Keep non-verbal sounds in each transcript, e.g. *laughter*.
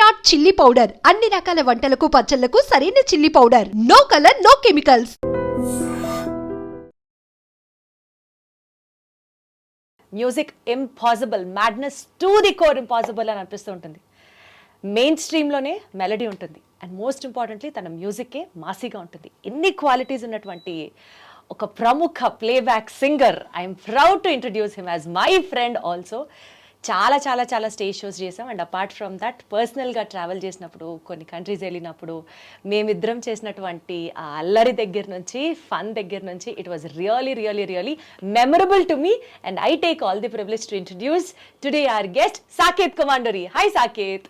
Virat chilli powder. అన్ని రకాల వంటలకు పచ్చళ్ళకు సరైన chilli powder. No colour no chemicals. Music impossible madness to the core impossible అని అనిపిస్తూ ఉంటుంది. మెయిన్ స్ట్రీమ్లోనే మెలడీ ఉంటుంది. అండ్ మోస్ట్ ఇంపార్టెంట్లీ తన మ్యూజిక్కే మాసీగా ఉంటుంది. ఎన్ని క్వాలిటీస్ ఉన్నటువంటి ఒక ప్రముఖ playback singer I'm proud to introduce him as my friend also చాలా చాలా చాలా స్టేజ్ షోస్ చేసాం. అండ్ అపార్ట్ ఫ్రమ్ దట్ పర్సనల్గా ట్రావెల్ చేసినప్పుడు కొన్ని కంట్రీస్ వెళ్ళినప్పుడు మేమిద్దరం చేసినటువంటి ఆ అల్లరి దగ్గర నుంచి ఫన్ దగ్గర నుంచి it was really really really memorable to me and I take all the privilege to introduce today our guest Saketh Komanduri hi Saketh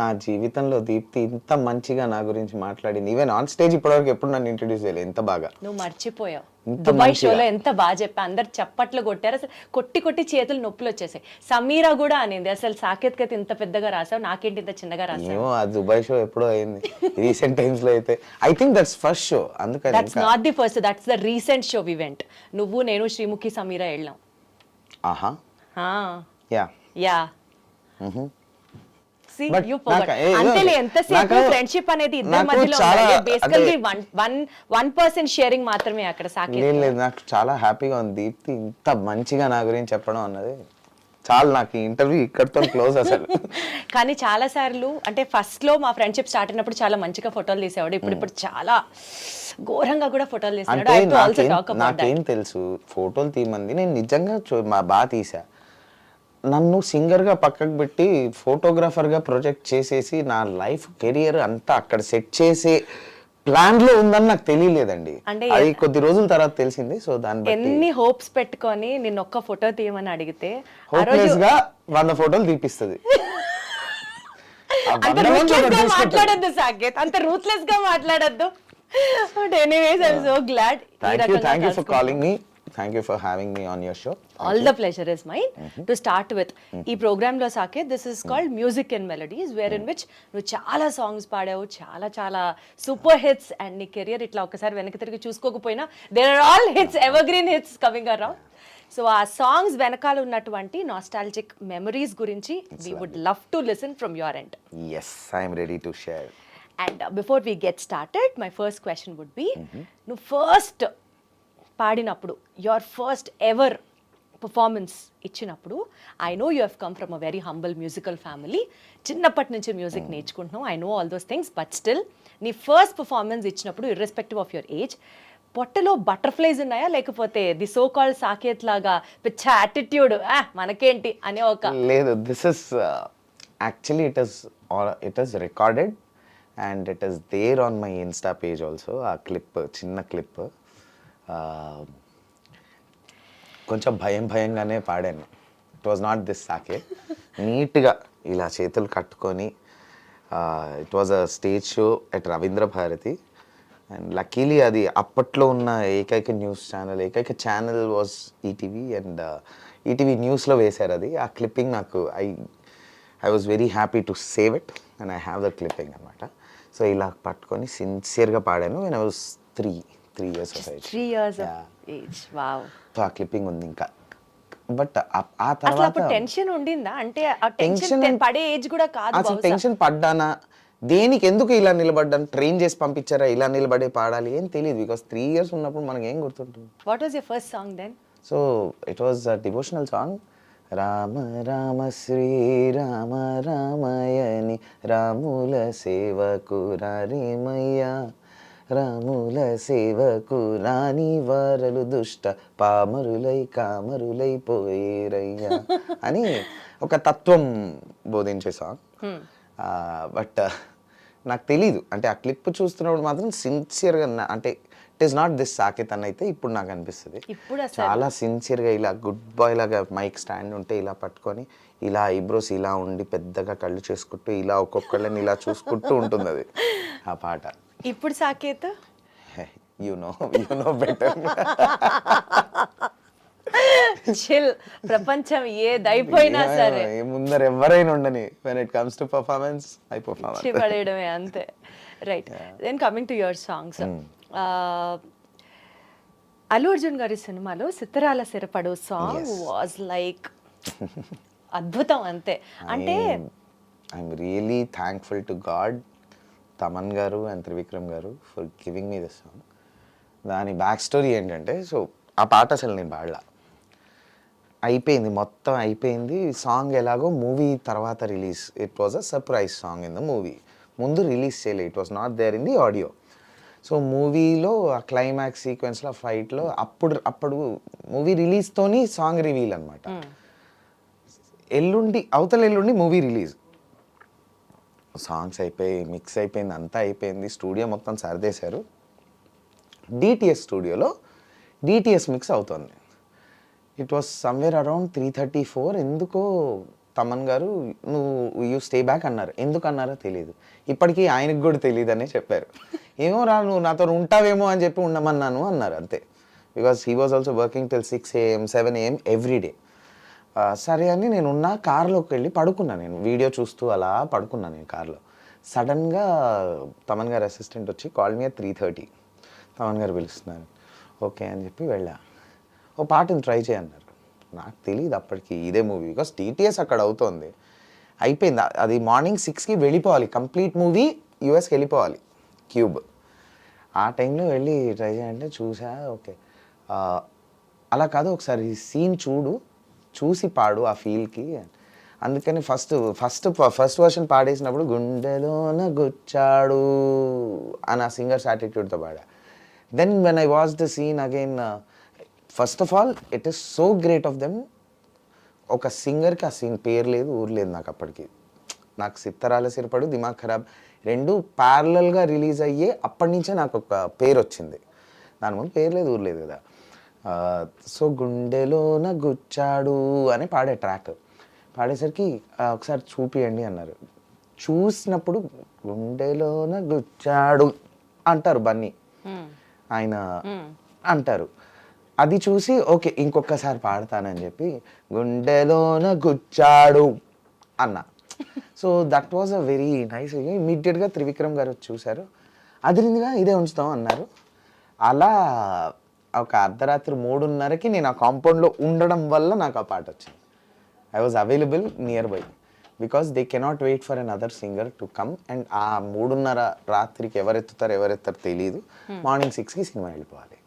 నా జీవితంలో దీప్తి ఇంత మంచిగా నా గురించి మాట్లాడింది. ఈవెన్ ఆన్ స్టేజ్ ఇప్పటివరకు ఎప్పుడు నన్ను ఇంట్రడ్యూస్ చేయలేదు ఎంత బాగా. నువ్వు మర్చిపోయావు. దుబాయ్. షోలో ఎంత బాగా చెప్పా. అందరు చప్పట్లు కొట్టారు. అసలు కొట్టి కొట్టి చేతులు నొప్పులు వచ్చేసాయి. సమీరా కూడా అనింది. అసలు సాకేత్ కైతే ఇంత పెద్దగా రాసావు? నాకేంటి ఇంత చిన్నగా రాసావు? ఆ దుబాయ్ షో ఎప్పుడో అయింది. రీసెంట్ టైమ్స్లో అయితే. I think that's first show అందుకని that's not the first that's the recent show event నువ్వు నేను శ్రీముఖి సమీరా వెళ్ళాం. ఆహా. యా యా అంతేలే ఎంతసేపు ఫ్రెండ్షిప్ అనేది ఇద్దరి మధ్యలో basically one one one percent sharing మాత్రమే అక్కడ సాకేత్ లేదు లేదు నాకు చాలా హ్యాపీగా ఉంది. దీప్తి ఇంత మంచిగా నా గురించి చెప్పడం అన్నది చాలా నాకు ఇంటర్వ్యూ ఇక్కడితో క్లోజ్ అసలు. *laughs* కానీ చాలా సార్లు అంటే ఫస్ట్లో మా ఫ్రెండ్షిప్ స్టార్ట్ అయినప్పుడు చాలా మంచిగా ఫోటోలు తీసేవాడు. ఇప్పుడు ఇప్పుడు చాలా ఘోరంగా కూడా ఫోటోలు ఆల్సో నాకేం తెలుసు? ఫోటోలు తీయమంది. నేను నిజంగా మా బాగా తీసా. నన్ను సింగర్గా పక్కకు పెట్టి ఫోటోగ్రాఫర్గా ప్రొజెక్ట్ చేసేసి నా లైఫ్ కెరియర్ అంతా అక్కడ సెట్ చేసే ప్లాన్లో ఉందని నాకు తెలియలేదండి. అంటే అది కొద్ది రోజుల తర్వాత తెలిసింది సో బట్టి ఎన్ని హోప్స్ పెట్టుకొని నిన్న ఒక్క ఫోటో తీయమని అడిగితే హోప్లెస్గా వంద ఫోటోలు తీపిస్తుంది. మాట్లాడొద్దు సాకేత్ అంత రూత్లెస్గా మాట్లాడొద్దు. But anyways I'm so glad thank you thank you for calling me thank you for having me on your show all the pleasure is mine to start with ఈ ప్రోగ్రామ్లో Saketh this is called music and melodies where in which నువ్వు చాలా songs పాడావు చాలా చాలా super hits and నీ career ఇట్లా ఒకసారి వెనక్కి తిరిగి చూసుకోకపోయినా there are all hits evergreen hits coming around so ఆ సాంగ్స్ వెనకాల ఉన్నటువంటి నాస్టాలజిక్ మెమరీస్ గురించి we would love to listen from your end yes I'm ready to share and before we get started my first question would be నువ్వు first పాడినప్పుడు your first ever performance ఇచ్చినప్పుడు I know you have come from a very humble musical family చిన్నప్పటి నుంచి music నేర్చుకుంటున్నావు. I know all those things but still నీ first performance ఇచ్చినప్పుడు irrespective of your age పొట్టలో butterflies ఉన్నాయా? లేకపోతే the so called Saketh లాగా పిచ్చ యాటిట్యూడ్ మనకేంటి? అనే ఒక లేదు this is actually it is it is recorded and it is there on my insta page also ఆ క్లిప్ చిన్న క్లిప్ కొంచెం భయం భయంగానే పాడాను. It was not this Saketh నీట్గా ఇలా చేతులు కట్టుకొని it was a stage show at Ravindra Bharathi and luckily అది అప్పట్లో ఉన్న ఏకైక న్యూస్ ఛానల్ ఏకైక channel was ETV and ETV న్యూస్లో వేశారు అది. ఆ క్లిప్పింగ్ నాకు I I was very happy to save it and I have the clipping అనమాట సో ఇలా పట్టుకొని సిన్సియర్గా పాడాను and I was three three years of age three years age wow so ఆ క్లిప్పింగ్ ఉంది ఇంకా. బట్ ఆ తర్వాత టెన్షన్ ఉండిందా? అంటే ఆ టెన్షన్ పడే ఏజ్ కూడా కాదు అసలు. టెన్షన్ పడ్డానా? దేనికి ఎందుకు ఇలా నిలబడ్డాను? ట్రైన్ చేసి పంపించారా? ఇలా నిలబడే పాడాలి? ఏం తెలియదు బికాస్ త్రీ ఇయర్స్ ఉన్నప్పుడు మనకి ఏం గుర్తుంటుంది? What was your first song then so it was a devotional song Rama Rama Sri Rama రామయని రాముల సేవకు రారేమయ్యా? రాముల సేవకు రాని వారలు దుష్ట పామరులై కామరులై పోయేరయ్యా అని ఒక తత్వం బోధించే సాంగ్ బట్ నాకు తెలీదు. అంటే ఆ క్లిప్ చూస్తున్నప్పుడు మాత్రం సిన్సియర్గా అంటే it is not this Saketh అని అయితే ఇప్పుడు నాకు అనిపిస్తుంది. చాలా సిన్సియర్గా ఇలా గుడ్ బాయ్ లాగా మైక్ స్టాండ్ ఉంటే ఇలా పట్టుకొని ఇలా ఐబ్రోస్ ఇలా ఉండి పెద్దగా కళ్ళు చేసుకుంటూ ఇలా ఒక్కొక్కళ్ళని ఇలా చూసుకుంటూ ఉంటుంది అది ఆ పాట. ఇప్పుడు Saketh you know you know better chill ప్రపంచం ఏదైపోయినా సరే. ముందర ఎవరైనా ఉండని. When it comes to performance I perform పడేయడమే అంతే. Right then coming to your songs Allu Arjun garu సినిమాలో Sittarala Sirapadu song was like అద్భుతం అంతే. అంటే I'm really thankful to god Thaman garu and Trivikram garu for giving me this song దాని back story ఏంటంటే so ఆ పాట అసలు నేను పాడలా. అయిపోయింది మొత్తం అయిపోయింది. సాంగ్ ఎలాగో మూవీ తర్వాత release it was a surprise song in the movie ముందు రిలీజ్ చేయలే. It was not there in the audio so మూవీలో ఆ క్లైమాక్స్ సీక్వెన్స్లో ఫైట్లో అప్పుడు అప్పుడు మూవీ రిలీజ్తోని సాంగ్ రివీల్ అనమాట ఎల్లుండి అవతల ఎల్లుండి మూవీ రిలీజ్ సాంగ్స్ అయిపోయి మిక్స్ అయిపోయింది అంతా అయిపోయింది స్టూడియో మొత్తం సర్దేశారు. డిటిఎస్ స్టూడియోలో డిటిఎస్ మిక్స్ అవుతుంది. It was somewhere around three thirty four ఎందుకో తమన్ గారు నువ్వు యూ స్టే బ్యాక్ అన్నారు. ఎందుకు అన్నారో తెలియదు ఇప్పటికీ ఆయనకు కూడా తెలియదు అనే చెప్పారు. ఏమో రా నువ్వు నాతో ఉంటావేమో అని చెప్పి ఉండమన్నాను అన్నారు అంతే. Because he was also working till six AM seven AM every day సరే అని నేను ఉన్న కార్లోకి వెళ్ళి పడుకున్నాను నేను. వీడియో చూస్తూ అలా పడుకున్నాను నేను కార్లో. సడన్గా తమన్ గారు అసిస్టెంట్ వచ్చి call me three thirty Thaman garu పిలుస్తున్నారు. ఓకే అని చెప్పి వెళ్ళా. ఓ పాటను ట్రై చేయన్నారు నాకు తెలియదు అప్పటికి ఇదే మూవీ బికాస్ టీటీఎస్ అక్కడ అవుతోంది. అయిపోయింది. అది మార్నింగ్ సిక్స్కి వెళ్ళిపోవాలి. కంప్లీట్ మూవీ యూఎస్కి వెళ్ళిపోవాలి. క్యూబ్ ఆ టైంలో వెళ్ళి ట్రై చేయాలంటే చూసా ఓకే అలా కాదు ఒకసారి సీన్ చూడు చూసి పాడు ఆ ఫీల్కి అందుకని ఫస్ట్ ఫస్ట్ ఫస్ట్ వర్షన్ పాడేసినప్పుడు గుండెలోన గుచ్చాడు అని ఆ సింగర్స్ యాటిట్యూడ్తో పాడా. Then when I watch the scene again first of all it is so great of them ఒక సింగర్కి ఆ సీన్ పేరు లేదు ఊరు లేదు నాకు అప్పటికి. నాకు సిత్తరాల సిరపడు దిమాగ్ ఖరాబ్. రెండు ప్యారలల్గా రిలీజ్ అయ్యే అప్పటి నుంచే నాకు ఒక పేరు వచ్చింది. దాని ముందు పేరు లేదు ఊరు లేదు కదా. సో గుండెలోన గుచ్చాడు అని పాడే ట్రాక్ పాడేసరికి "ఆ, ఒకసారి చూపియండి అన్నారు. చూసినప్పుడు గుండెలోన గుచ్చాడు అంటారు బన్నీ. ఆయన అంటారు. అది చూసి ఓకే ఇంకొకసారి పాడతానని చెప్పి గుండెలోన గుచ్చాడు అన్న. So that was a very nice ఇమీడియట్గా త్రివిక్రమ్ గారు వచ్చి చూశారు. అదిరిందిగా ఇదే ఉంచుతాం అన్నారు. అలా ఒక అర్ధరాత్రి మూడున్నరకి నేను ఆ కాంపౌండ్లో ఉండడం వల్ల నాకు ఆ పాట వచ్చింది. I was available nearby because they cannot wait for another singer to come and ఆ మూడున్నర రాత్రికి ఎవరెత్తుతారు ఎవరెత్తారు తెలియదు మార్నింగ్ సిక్స్కి సినిమా వెళ్ళిపోవాలి.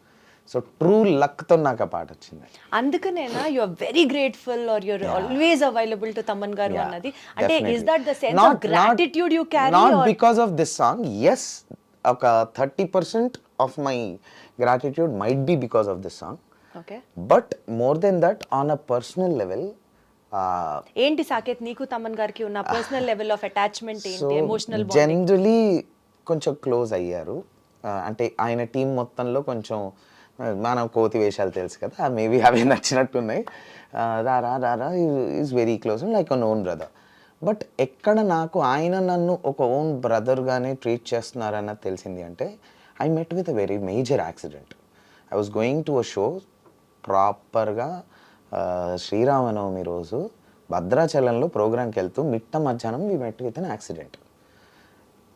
సో ట్రూ లక్తో నాకు ఆ పాట వచ్చింది. అందుకనేనా you are very grateful or you're always available to Thaman garu అన్నది. అంటే is. That the sense of gratitude you carry not because of this song is ఒక thirty percent of my gratitude might be because of this song okay but more than that on a personal level ఏంటి సాకేత్ నీకు తమన్ గారికి ఉన్న personal level of attachment ఏంటి? Emotional generally కొంచెం close అయ్యారు. ఆ, అంటే ఆయన టీం మొత్తంలో కొంచెం మనం కోతి వేషాలు తెలుసు కదా మేబీ అవి నచ్చినట్టున్నాయి. రారా రా రా రా రా is very close like an own brother. But ఎక్కడ నాకు ఆయన నన్ను ఒక ఓన్ బ్రదర్గానే ట్రీట్ చేస్తున్నారన్నది తెలిసింది అంటే I met with a very major accident. I was going to a show ప్రాపర్గా శ్రీరామనవమి రోజు భద్రాచలంలో ప్రోగ్రామ్కి వెళ్తూ మిట్ట మధ్యాహ్నం we met with an accident.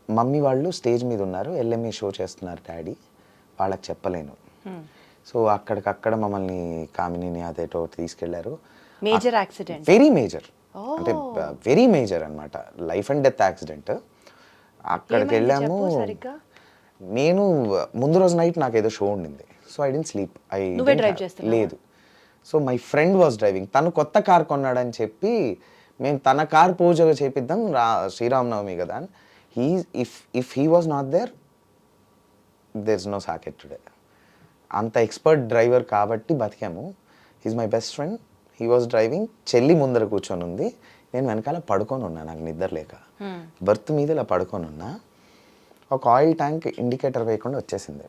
Mummy వాళ్ళు స్టేజ్ మీద ఉన్నారు ఎల్ఎంఏ షో చేస్తున్నారు డాడీ. వాళ్ళకి చెప్పలేను. సో అక్కడికక్కడ మమ్మల్ని కామినిని అదేటో తీసుకెళ్ళారు. మేజర్ యాక్సిడెంట్ వెరీ మేజర్ అంటే వెరీ మేజర్ అన్నమాట. లైఫ్ అండ్ డెత్ యాక్సిడెంట్ అక్కడికి వెళ్ళాము. నేను ముందు రోజు నైట్ నాకు ఏదో షో ఉండింది. So I didn't sleep I? లేదు. So my friend was driving తను కొత్త కార్ కొన్నాడని చెప్పి మేము తన కార్ పూజ చేపిద్దాం రా శ్రీరామనవమి కదా he if if he was not there there is no Saketh today అంత ఎక్స్పర్ట్ డ్రైవర్ కాబట్టి బతికాము. Is my best friend he was driving చెల్లి ముందర కూర్చొని ఉంది. నేను వెనకాల పడుకొని ఉన్నా నాకు నిద్ర లేక. బర్త్ మీద ఇలా పడుకొని ఉన్నా ఒక ఆయిల్ ట్యాంక్ ఇండికేటర్ వేయకుండా వచ్చేసింది.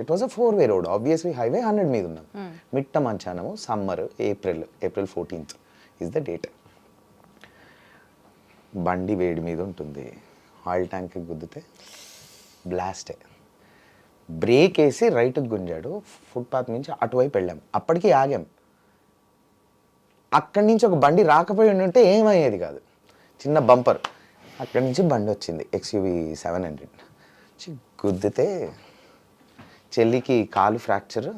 It was a four way road obviously highway hundred మీద ఉన్నాం. మిట్ట మధ్యాహ్నము summer April April fourteenth is the date బండి వేడి మీద ఉంటుంది. ఆయిల్ ట్యాంక్కి గుద్దితే బ్లాస్టే బ్రేక్ వేసి రైట్కి గుంజాడు. ఫుట్పాత్ నుంచి అటువైపు వెళ్ళాం. అప్పటికి ఆగాం. అక్కడి నుంచి ఒక బండి రాకపోయి ఉంటే ఏమయ్యేది కాదు. చిన్న బంపర్. అక్కడి నుంచి బండి వచ్చింది. XUV seven hundred. గుద్దితే చెల్లికి కాలు ఫ్రాక్చర్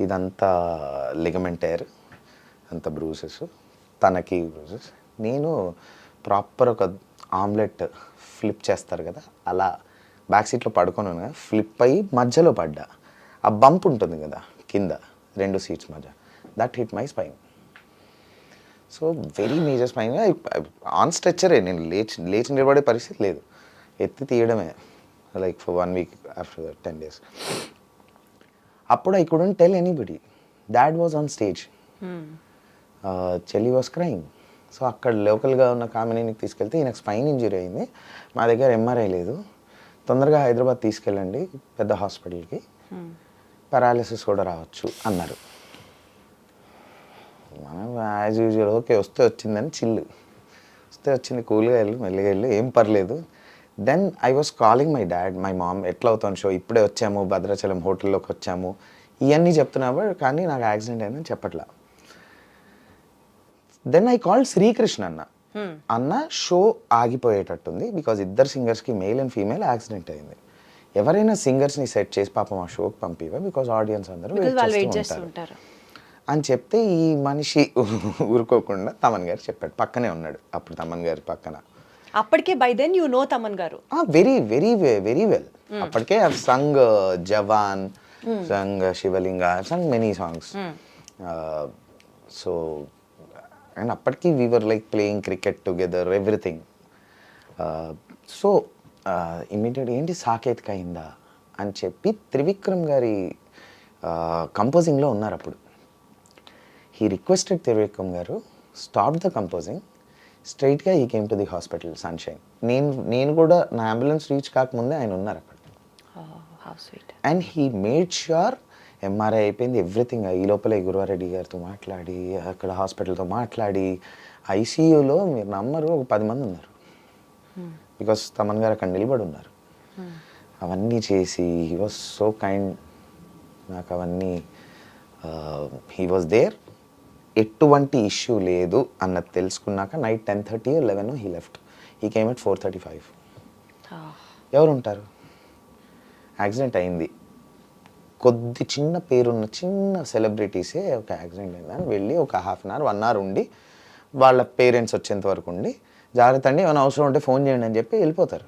ఇదంతా లిగమెంట్ టైర్ అంత బ్రూసెస్ తనకి బ్రూసెస్. నేను ప్రాపర్ ఒక ఆమ్లెట్ ఫ్లిప్ చేస్తారు కదా అలా బ్యాక్ సీట్లో పడుకొని ఉన్నా ఫ్లిప్ అయ్యి మధ్యలో పడ్డా. ఆ బంప్ ఉంటుంది కదా కింద రెండు సీట్స్ మధ్య. That hit my spine so very major spine on స్ట్రెచ్చరే నేను లేచి లేచి నిలబడే పరిస్థితి లేదు. ఎత్తి తీయడమే like for one week after ten days అప్పుడు I couldn't tell anybody that was on stage చెల్లి వాస్ క్రైమ్ సో అక్కడ లోకల్గా ఉన్న కామినీకి తీసుకెళ్తే ఈయనకు స్పైన్ ఇంజరీ అయింది. మా దగ్గర ఎంఆర్ఐ లేదు. తొందరగా హైదరాబాద్ తీసుకెళ్ళండి పెద్ద హాస్పిటల్కి. పారాలిసిస్ కూడా రావచ్చు అన్నారు. మనం యాజ్ యూజువల్ ఓకే వస్తే వచ్చిందని చిల్లు. వస్తే వచ్చింది కూల్గా వెళ్ళు మెల్లిగా వెళ్ళు ఏం పర్లేదు. Then I was calling my dad my mom ఎట్లా అవుతాను షో ఇప్పుడే వచ్చాము భద్రాచలం హోటల్లోకి వచ్చాము. ఇవన్నీ చెప్తున్నావు కానీ నాకు యాక్సిడెంట్ అయిందని చెప్పట్లా. దెన్ ఐ కాల్ శ్రీకృష్ణ అన్న. అన్న షో ఆగిపోయేటట్టుంది బికాజ్ ఇద్దరు సింగర్స్కి మేల్ అండ్ ఫీమేల్ యాక్సిడెంట్ అయింది. ఎవరైనా సింగర్స్ని సెట్ చేసి పాపం ఆ షోకి పంపివా బికాజ్ ఆడియన్స్ అందరూ వెయిట్ చేస్తూ ఉంటారు. అని చెప్తే ఈ మనిషి *laughs* ఊరుకోకుండా తమన్ గారు చెప్పాడు. పక్కనే ఉన్నాడు అప్పుడు తమన్ గారి పక్కన. అప్పటికే by then you know Thaman garu. Very very very well అప్పటికే sung Jawan sung Shivalinga sung many songs so and అప్పటికి we were like playing cricket together everything so immediate ఏంటి సాకేతిక అయిందా? అని చెప్పి త్రివిక్రమ్ గారి కంపోజింగ్లో ఉన్నారు అప్పుడు. హీ రిక్వెస్టెడ్ త్రివిక్రమ్ గారు స్టాప్ ద కంపోజింగ్ స్ట్రైట్గా he came to the hospital sunshine నేను నేను కూడా నా అంబులెన్స్ రీచ్ కాకముందే ఆయన ఉన్నారు అక్కడ. And he made sure MRI అయిపోయింది. ఎవ్రీథింగ్ ఈ లోపలే గురువారెడ్డి గారితో మాట్లాడి అక్కడ హాస్పిటల్తో మాట్లాడి ఐసీయూలో మీరు నమ్మరు ఒక పది మంది ఉన్నారు. బికాస్ తమన్ గారు అక్కడ నిలబడి ఉన్నారు. అవన్నీ చేసి హీ వాజ్ సో కైండ్ నాకు అవన్నీ హీ వాజ్ దేర్ ఎటువంటి ఇష్యూ లేదు అన్నది తెలుసుకున్నాక night ten thirty eleven he left he came at four thirty five ఎవరు ఉంటారు యాక్సిడెంట్ అయింది. కొద్ది చిన్న పేరున్న చిన్న సెలబ్రిటీసే ఒక యాక్సిడెంట్ అయిందని వెళ్ళి ఒక half an hour one hour ఉండి వాళ్ళ పేరెంట్స్ వచ్చేంత వరకు ఉండి జాగ్రత్త అండి ఏమైనా అవసరం ఉంటే ఫోన్ చేయండి అని చెప్పి వెళ్ళిపోతారు.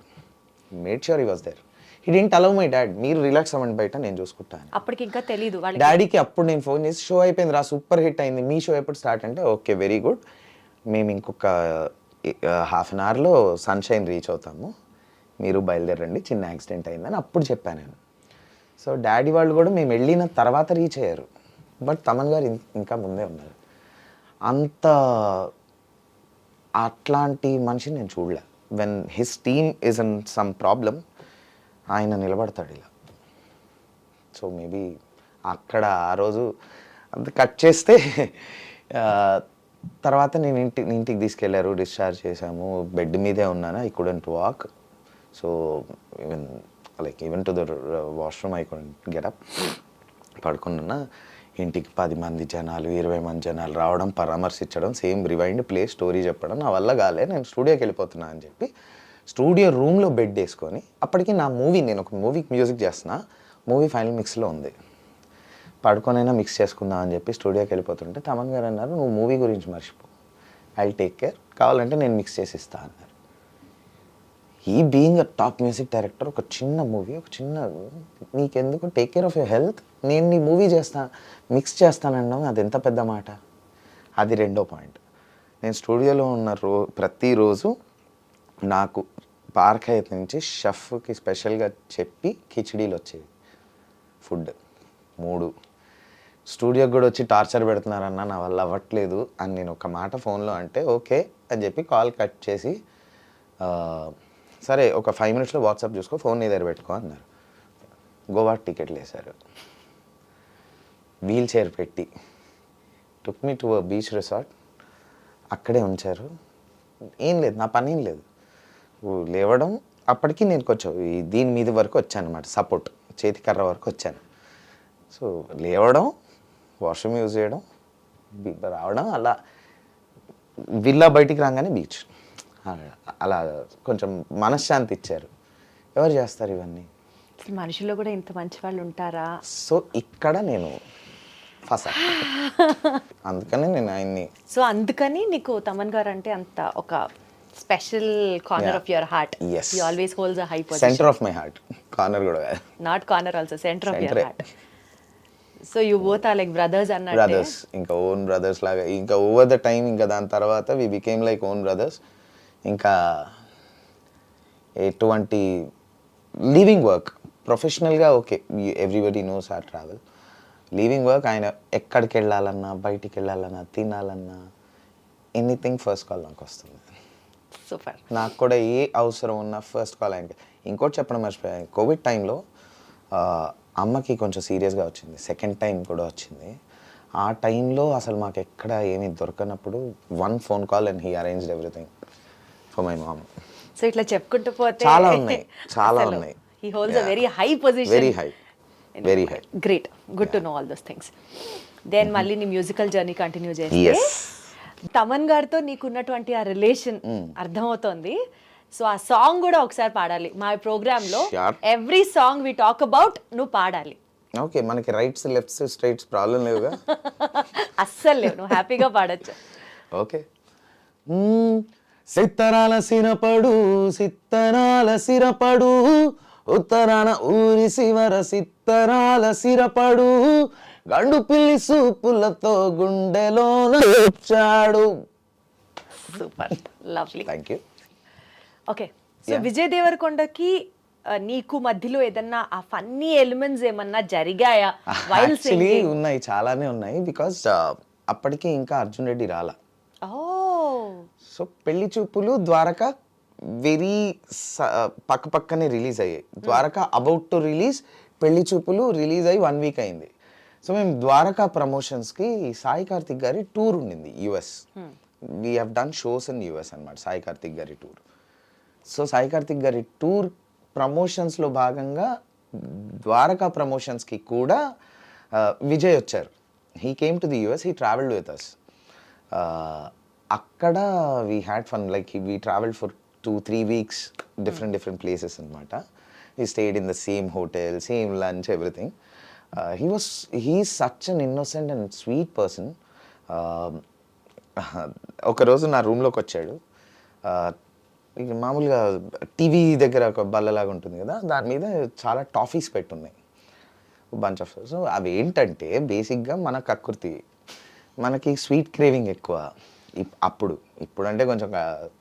Made sure he was there he didn't allow my dad మీరు రిలాక్స్ అవ్వండి బయట నేను చూసుకుంటాను అప్పటికి ఇంకా వాళ్ళకి. డాడీకి అప్పుడు నేను ఫోన్ చేసి షో అయిపోయింది రా సూపర్ హిట్ అయింది. మీ షో ఎప్పుడు స్టార్ట్ అంటే ఓకే వెరీ గుడ్ మేము ఇంకొక హాఫ్ అన్ అవర్లో సన్షైన్ రీచ్ అవుతాము. మీరు బయలుదేరండి చిన్న యాక్సిడెంట్ అయిందని అప్పుడు చెప్పాను నేను. సో డాడీ వాళ్ళు కూడా మేము వెళ్ళిన తర్వాత రీచ్ అయ్యారు. బట్ తమన్ గారు ఇంకా ముందే ఉన్నారు. అంత అట్లాంటి మనిషిని నేను చూడలే. When his team is in some problem ఆయన నిలబడతాడు ఇలా. సో మేబీ అక్కడ ఆ రోజు అంత కట్ చేస్తే తర్వాత నేను ఇంటి ఇంటికి తీసుకెళ్ళారు డిశ్చార్జ్ చేశాము బెడ్ మీదే ఉన్నాను I couldn't walk so even like even to the washroom I couldn't get up పడుకున్నా ఇంటికి పది మంది జనాలు ఇరవై మంది జనాలు రావడం పరామర్శించడం సేమ్ రివైండ్ ప్లే స్టోరీ చెప్పడం నా వల్ల కాలే నేను స్టూడియోకి వెళ్ళిపోతున్నా అని చెప్పి స్టూడియో రూమ్లో బెడ్ వేసుకొని అప్పటికి నా మూవీ నేను ఒక మూవీకి మ్యూజిక్ చేస్తున్నా మూవీ ఫైనల్ మిక్స్లో ఉంది. పడుకొనైనా మిక్స్ చేసుకుందాం అని చెప్పి స్టూడియోకి వెళ్ళిపోతుంటే తమన్ గారు అన్నారు నువ్వు మూవీ గురించి మర్చిపో. ఐ టేక్ కేర్ కావాలంటే నేను మిక్స్ చేసి ఇస్తా అన్నారు. He being a top music director ఒక చిన్న మూవీ ఒక చిన్న నీకెందుకు? Take care of your health నేను నీ మూవీ చేస్తా మిక్స్ చేస్తానన్నావు అది ఎంత పెద్ద మాట? అది రెండో పాయింట్. నేను స్టూడియోలో ఉన్న రో ప్రతిరోజు నాకు పార్క్ అయితే నుంచి షెఫ్కి స్పెషల్గా చెప్పి కిచిడీలు వచ్చేవి. ఫుడ్. మూడు. స్టూడియోకి కూడా వచ్చి టార్చర్ పెడుతున్నారన్న నా వల్ల అవ్వట్లేదు అని నేను ఒక మాట ఫోన్లో అంటే ఓకే అని చెప్పి కాల్ కట్ చేసి సరే ఒక ఫైవ్ మినిట్స్లో వాట్సాప్ చూసుకో ఫోన్ నీ దగ్గర పెట్టుకో అన్నారు. గోవా టికెట్లు వేశారు. వీల్ చైర్ పెట్టి. Took me to beach resort అక్కడే ఉంచారు. ఏం లేదు నా పని ఏం లేదు. లేవడం అప్పటికి నేను కొంచెం ఈ దీని మీద వరకు వచ్చాను అనమాట సపోర్ట్ చేతి కర్ర వరకు వచ్చాను. సో లేవడం వాష్రూమ్ యూజ్ చేయడం బి- రావడం అలా. విల్లా బయటికి రాగానే బీచ్ అలా కొంచెం మనశ్శాంతి ఇచ్చారు. ఎవరు చేస్తారు ఇవన్నీ? మనుషుల్లో కూడా ఇంత మంచి వాళ్ళు ఉంటారా? సో ఇక్కడ నేను ఫసా *laughs* అందుకని నేను ఆయన్ని సో అందుకని నీకు తమన్ గారు అంటే అంత ఒక special corner. Of your heart. You always holds a high position. Center of my heart corner కూడా కాదు. Not corner also center of your. Heart so you both are like brothers అన్నట్టే. బ్రదర్స్ ఇంకా ఓన్ బ్రదర్స్ లాగా ఇంకా over the time ఇంకా దాని తర్వాత we became like own brothers ఇంకా ఎటువంటి లీవింగ్ వర్క్ ప్రొఫెషనల్గా okay everybody knows or travel. Leaving work ఆయన ఎక్కడికి వెళ్ళాలన్నా బయటికి వెళ్ళాలన్నా తినాలన్నా ఎనీథింగ్ ఫస్ట్ కాల్ నాకు వస్తుంది. సూపర్. నాకు కూడా ఏ అవసరం ఉన్నా ఫస్ట్ కాల్ ఆయనకి. ఇంకోటి చెప్పడం మర్చిపోయాను కోవిడ్ టైంలో అమ్మకి కొంచెం సీరియస్గా వచ్చింది సెకండ్ టైం కూడా వచ్చింది. ఆ టైంలో అసలు మాకు ఎక్కడ ఏమీ దొరకనప్పుడు one phone call and he arranged everything. For my mom so ఇట్లా చెప్పుకుంటూ పోతే చాలా ఉన్నాయి, చాలా ఉన్నాయి. He holds a. Very high position very high very high great good to know all those things then మళ్ళీ నీ మ్యూజికల్ జర్నీ కంటిన్యూ చేస్తే తమన్ గారితో నీకున్నటువంటి ఆ రిలేషన్ అర్థమవుతోంది. సో ఆ సాంగ్ కూడా ఒకసారి పాడాలి. మా ప్రోగ్రామ్లో. Every song we talk about నువ్వు పాడాలి. ఓకే మనకి రైట్స్ లెఫ్ట్స్ స్ట్రైట్స్ ప్రాబ్లం లేవుగా అస్సలు లేవు. నువ్వు హ్యాపీగా పాడొచ్చు. ఓకే సిత్తరాల సిరపడు సిత్తరాల సిరపడు ఉత్తరాన ఊరి శివర సిత్తరాల సిరపడు గండు పిల్లి సూపులతో గుండెలోన వచ్చాడు super lovely. Thank you. Okay so Vijay దేవరకొండకి నీకు మధ్యలో ఏదన్నా ఆ ఫన్నీ ఎలిమెంట్స్ ఏమన్నా జరిగాయా? వైల్ యాక్చువల్లీ ఉన్నాయి చాలానే ఉన్నాయి బికాస్ అప్పటికి ఇంకా అర్జున్ రెడ్డి రాలా. ఓ. సో పెళ్ళి చూపులు ద్వారక వెరీ పక్క పక్కనే రిలీజ్ అయ్యాయి. ద్వారక అబౌట్ టు రిలీజ్ పెళ్ళి చూపులు రిలీజ్ అయ్యి వన్ వీక్ అయింది. సో మేము ద్వారకా ప్రమోషన్స్కి సాయి కార్తిక్ గారి టూర్ ఉండింది US. We have done shows in US అనమాట సాయి కార్తిక్ గారి టూర్. సో సాయి కార్తిక్ గారి టూర్ ప్రమోషన్స్లో భాగంగా ద్వారకా ప్రమోషన్స్కి కూడా విజయ్ వచ్చారు. He came to the US he travelled with us అక్కడ we had fun like we travel for two three weeks different different places అనమాట he stayed in the same hotel same lunch everything he was he such an innocent and sweet person ఒకరోజు నా రూమ్లోకి వచ్చాడు. ఇక మామూలుగా TV దగ్గర ఒక బల్లలాగా ఉంటుంది కదా దాని మీద చాలా టాఫీస్ పెట్టున్నాయి. బంచ్ ఆఫ్ సో అవి ఏంటంటే బేసిక్గా మన కకృతి. మనకి స్వీట్ క్రేవింగ్ ఎక్కువ. అప్పుడు. ఇప్పుడు అంటే కొంచెం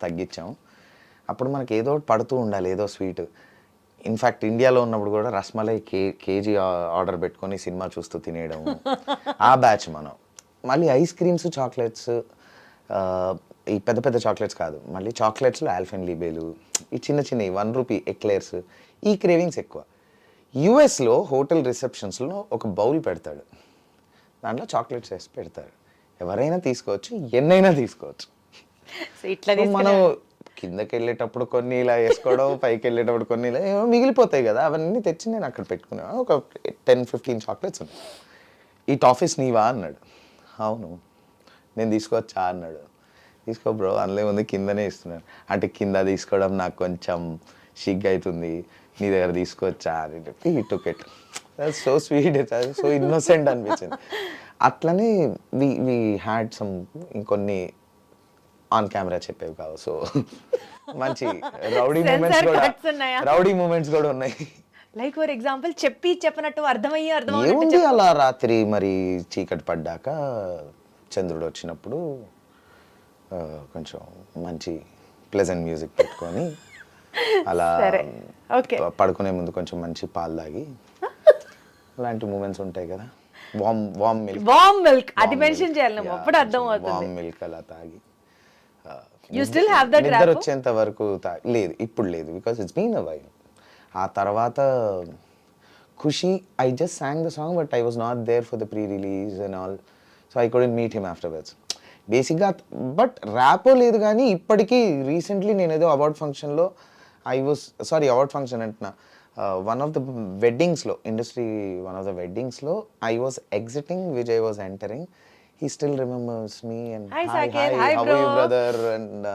తగ్గించాం అప్పుడు మనకి ఏదో ఒకటి పడుతూ ఉండాలి ఏదో స్వీట్. ఇన్ఫ్యాక్ట్ ఇండియాలో ఉన్నప్పుడు కూడా రస్మలై కే కేజీ ఆర్డర్ పెట్టుకొని సినిమా చూస్తూ తినేయడం ఆ బ్యాచ్ మనం. మళ్ళీ ఐస్ క్రీమ్స్ చాక్లెట్స్ ఈ పెద్ద పెద్ద చాక్లెట్స్ కాదు. మళ్ళీ చాక్లెట్స్లో ఆల్ఫెన్ లీబేలు ఈ చిన్న చిన్నవి వన్ రూపీ ఎక్లేర్స్ ఈ క్రేవింగ్స్ ఎక్కువ. యుఎస్లో హోటల్ రిసెప్షన్స్లో ఒక బౌల్ పెడతాడు. దాంట్లో చాక్లెట్స్ వేసి పెడతారు ఎవరైనా తీసుకోవచ్చు ఎన్నైనా తీసుకోవచ్చు. ఇట్లా మనం కిందకి వెళ్ళేటప్పుడు కొన్ని ఇలా వేసుకోవడం *laughs* పైకి వెళ్ళేటప్పుడు కొన్ని ఇలా ఏమో మిగిలిపోతాయి కదా అవన్నీ తెచ్చి నేను అక్కడ పెట్టుకున్నాను. ఒక టెన్ ఫిఫ్టీన్ చాక్లెట్స్ ఉన్నాయి. ఈ టాఫీస్ నీవా? అన్నాడు. అవును. నేను తీసుకొచ్చా అన్నాడు. తీసుకో బ్రో అందులో ఉంది కిందనే ఇస్తున్నాను. అంటే కింద తీసుకోవడం నాకు కొంచెం సిగ్ అవుతుంది నీ దగ్గర తీసుకొచ్చా అని చెప్పి he took it so sweet so innocent అనిపించింది. అట్లనే వి వి హ్యాడ్ సమ్ ఇంకొన్ని ఆన్ కెమెరా చెప్పేవి కావు. సో మంచి రౌడీ మూమెంట్స్ కూడా? రౌడీ మూమెంట్స్ కూడా ఉన్నాయి. లైక్ ఫర్ ఎగ్జాంపుల్ చెప్పి చెప్పనట్టు అర్థమయ్యి ఏముంది అలా రాత్రి మరి చీకటి పడ్డాక చంద్రుడు వచ్చినప్పుడు కొంచెం మంచి ప్లెజెంట్ మ్యూజిక్ పెట్టుకొని *laughs* అలా పడుకునే ముందు కొంచెం మంచి పాలు తాగి *laughs* అలాంటి మూమెంట్స్ ఉంటాయి కదా. Warm warm milk warm milk అది మెన్షన్ చేయాలి అప్పుడు అర్థం అవుతుంది. వామ్ మిల్క్ అలా తాగి. Have that నిద్ర rap? వచ్చేంత వరకు లేదు ఇప్పుడు లేదు because it's been a while ఆ తర్వాత Khushi I just song the song but I was not there for the pre release and all so I couldn't meet him afterwards బేసిక్గా but rapport లేదు కానీ ఇప్పటికీ రీసెంట్లీ నేను ఏదో award ఫంక్షన్లో I was sorry award function అంటున్నా. One of the వెడ్డింగ్స్లో industry one of the వెడ్డింగ్స్లో I was exiting Vijay was entering he still remembers me and brother and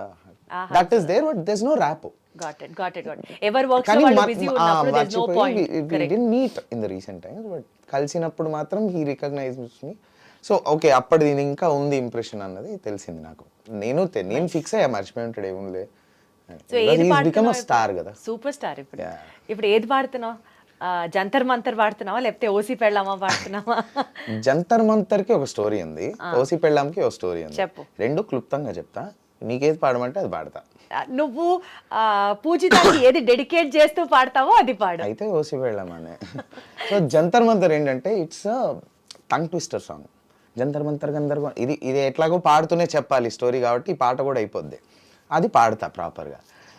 that is there but there no rapport got it got ever works కానీ వాళ్ళు మా- busy ఉన్నప్పుడు there no point we- we didn't meet in the recent times but కలిసినప్పుడు మాత్రం he recognize me so okay అప్పటిది ఇంకా ఉంది impression అన్నది తెలిసింది నాకు. నేను నేను ఫిక్స్ అయ్యా మర్చిపోయి ఉంటాడు ఏముందిలే సో ఏది బికమ్ స్టార్ కదా. సూపర్ స్టార్ ఇప్పుడు. ఇప్పుడు ఏది పాడుతున్నావు? జంతర్ మంతర్ పాడుతున్నావా? లేకపోతే ఓసి పెళ్ళామా పాడుతున్నావా? జంతర్ మంతర్కి ఒక స్టోరీ ఉంది. ఓసి పెళ్ళాంకి ఒక స్టోరీ ఉంది. చెప్పు. రెండు క్లుప్తంగా చెప్తా. నీకేది పాడమంటే అది పాడతా. నువ్వు పూజితానికి ఏది డెడికేట్ చేస్తూ పాడతావో అది పాడు. అయితే ఓసి వెళ్ళామనే సో జంతర్ మంతర్ ఏంటంటే it's tongue twister song Jantar Mantar గందర్ ఇది ఇది ఎట్లాగో పాడుతూనే చెప్పాలి స్టోరీ కాబట్టి ఈ పాట కూడా అయిపోద్ది. అది పాడతా ప్రాపర్గా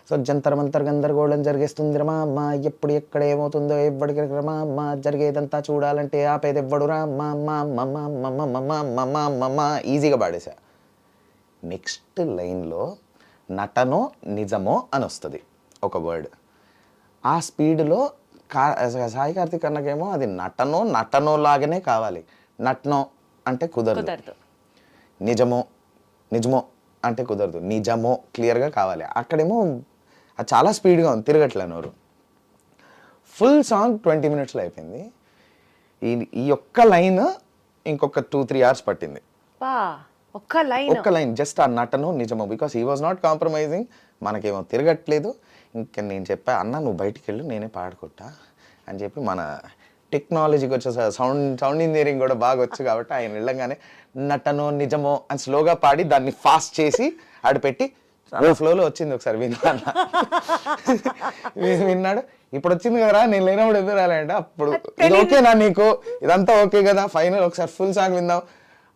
సో జంతర్ మంతర్ గందరగోళం జరిగేస్తుంది రమా అమ్మ ఎప్పుడు ఎక్కడ ఏమవుతుందో ఎవ్వడికి రమా అమ్మ జరిగేదంతా చూడాలంటే ఆపేది ఎవ్వడు రా మా మా మమ్మ మమ్మ మమ్మ మమ్మ మమ్మ ఈజీగా పాడేశా నెక్స్ట్ లైన్లో నటనో నిజమో అని వస్తుంది ఒక వర్డ్ ఆ స్పీడ్లో కా సాయి కార్తిక్ అన్నకేమో అది నటనో నటనో లాగానే కావాలి నటనో అంటే కుదరదు నిజమో నిజమో అంటే కుదరదు. నిజమో క్లియర్గా కావాలి. అక్కడేమో అది చాలా స్పీడ్గా ఉంది. తిరగట్లే నోరు. ఫుల్ సాంగ్ ట్వంటీ మినిట్స్లో అయిపోయింది. ఈ ఈ ఒక్క లైన్ ఇంకొక టూ త్రీ అవర్స్ పట్టింది. ఒక్క లైన్. ఒక్క లైన్ జస్ట్ ఆ నటను నిజము. Because he was not compromising. మనకేమో తిరగట్లేదు. ఇంకా నేను చెప్పా అన్న నువ్వు బయటికి వెళ్ళు నేనే పాడుకుంటా అని చెప్పి మన టెక్నాలజీకి వచ్చే సౌండ్ సౌండ్ ఇంజనీరింగ్ కూడా బాగా వచ్చు కాబట్టి ఆయన వెళ్ళంగానే నటనో నిజమో అని స్లోగా పాడి దాన్ని ఫాస్ట్ చేసి ఆడ పెట్టి ఫ్లోలో వచ్చింది ఒకసారి విన్నా *laughs* విన్నాడు. ఇప్పుడు వచ్చింది కదరా నేను లేనప్పుడు ఎదురు రాలంటే అప్పుడు ఇది ఓకేనా నీకు? ఇదంతా ఓకే కదా ఫైనల్ ఒకసారి ఫుల్ సాంగ్ విందాం.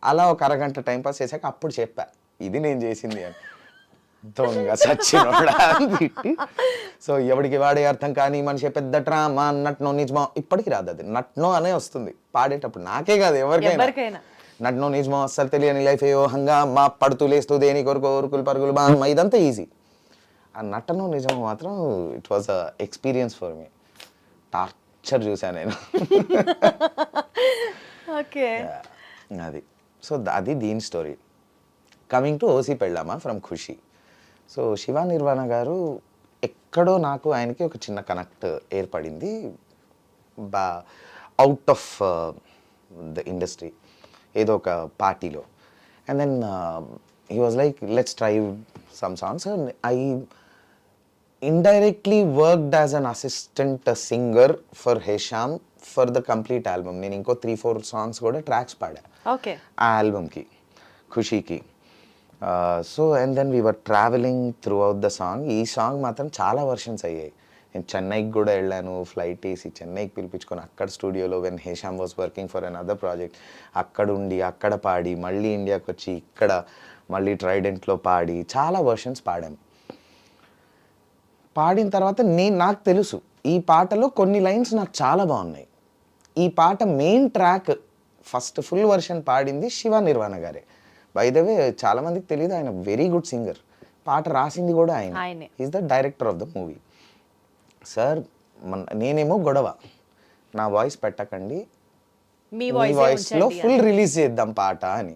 అలా ఒక అరగంట టైం పాస్ చేశాక అప్పుడు చెప్పా ఇది నేను చేసింది అని. దొంగ సచ్చినోడా సో ఎవడికి వాడే అర్థం కానీ మనిషి పెద్ద డ్రామా నట్నో నిజమో ఇప్పటికి రాదు అది. నట్నో అనే వస్తుంది. పాడేటప్పుడు నాకే కాదు ఎవరికైనా. నట్నో నిజమో అస్సలు తెలియని లైఫ్ ఏయో హంగా మా పడుతూ లేస్తూ దేని కొరకు ఉరుకులు పరుగులు బామ్మ ఇదంతా ఈజీ ఆ నటనో నిజమో మాత్రం it was a experience for me torture చూసాను నేను. ఓకే. అది. సో అది దీని స్టోరీ కమింగ్ టు ఓసీ పెళ్ళామా? ఫ్రమ్ ఖుషి సో శివ నిర్వాణ గారు ఎక్కడో నాకు ఆయనకి ఒక చిన్న కనెక్ట్ ఏర్పడింది. బా అవుట్ ఆఫ్ ద ఇండస్ట్రీ ఏదో ఒక పార్టీలో. And then he was like let's try some songs I indirectly worked as an assistant singer for Hesham for the complete album. నేను ఇంకో త్రీ ఫోర్ సాంగ్స్ కూడా ట్రాక్స్ పాడా. Okay ఆ ఆల్బమ్కి ఖుషీకి. So and then we are traveling throughout the song ఈ song మాత్రం చాలా versions అయ్యాయి. నేను చెన్నైకి కూడా వెళ్ళాను ఫ్లైట్ వేసి చెన్నైకి పిలిపించుకొని అక్కడ స్టూడియోలో when Hesham was working for another project అక్కడ ఉండి అక్కడ పాడి మళ్ళీ ఇండియాకి వచ్చి ఇక్కడ మళ్ళీ ట్రైడెంట్లో పాడి చాలా వర్షన్స్ పాడాము పాడిన తర్వాత నేను నాకు తెలుసు ఈ పాటలో కొన్ని లైన్స్ నాకు చాలా బాగున్నాయి. ఈ పాట main track first full version పాడింది శివ నిర్వాణ గారే. బై ద వే చాలా మందికి తెలియదు ఆయన వెరీ గుడ్ సింగర్ పాట రాసింది కూడా ఆయన. ఆయనే. Is the director of the movie sir మన నేనేమో గొడవ. నా వాయిస్ పెట్టకండి. మీ మీ వాయిస్ వాయిస్లో ఫుల్ రిలీజ్ చేద్దాం పాట అని.